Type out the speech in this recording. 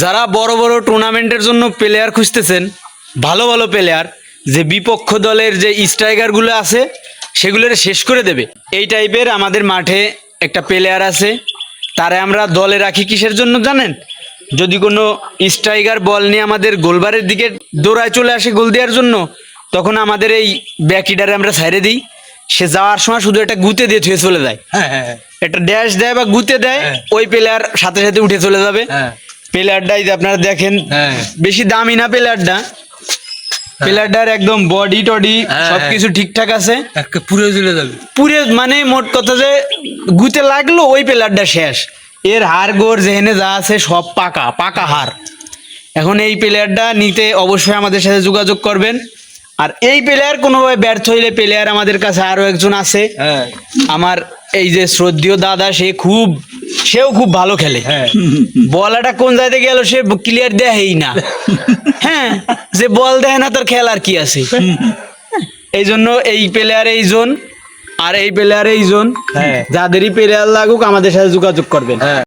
যারা বড় বড় টুর্নামেন্টের জন্য প্লেয়ার খুঁজতেছেন ভালো ভালো প্লেয়ার যে বিপক্ষ দলের যে স্ট্রাইকারগুলো আছে সেগুলোর শেষ করে দেবে। এই টাইপের আমাদের মাঠে একটা প্লেয়ার আছে তারে আমরা দলে রাখি কিসের জন্য জানেন? যদি কোনো স্ট্রাইকার বল নিয়ে আমাদের গোলবারের দিকে দৌড়ায় চলে আসে গোল দেওয়ার জন্য তখন আমাদের এই ব্যাকিডারে আমরা সাইডে দিই। সে যাওয়ার সময় শুধু একটা গুতে দিয়ে থুয়ে চলে যায়। হ্যাঁ হ্যাঁ হ্যাঁ, একটা ড্যাশ দেয় বা গুতে দেয়। ওই প্লেয়ার সাথে সাথে উঠে চলে যাবে। প্লেয়ারটাই যে আপনারা দেখেন হ্যাঁ। বেশি দামি না প্লেয়ারটা প্লেয়ারটার একদম বডি টডি হ্যাঁ, সবকিছু ঠিকঠাক আছে। পুরো চলে যাবে। পুরে মানে মোট কথা যে গুতে লাগল ওই প্লেয়ারটা শেষ। এর হার গোর যেখানে যা আছে সব পাকা পাকা হার এখন এই প্লেয়ারটা নিতে অবশ্যই আমাদের সাথে যোগাযোগ করবেন। আর এই প্লেয়ার কোনোভাবে ব্যর্থ হইলে প্লেয়ার আমাদের কাছে আরও একজন আছে। হ্যাঁ। আমার এই যে শ্রদ্ধীয় দাদা সে খুব সেও খুব ভালো খেলে। হ্যাঁ। বলাটা কোন জায়গায় গেল সে ক্লিয়ার দেয়ই না। হ্যাঁ যে বল দেয় না তার খেলার কি আছে? এই জন্য এই প্লেয়ার এই জোন আর এই প্লেয়ার এই জোন হ্যাঁ। যাদেরই প্লেয়ার লাগুক আমাদের সাথে যোগাযোগ করবেন। হ্যাঁ।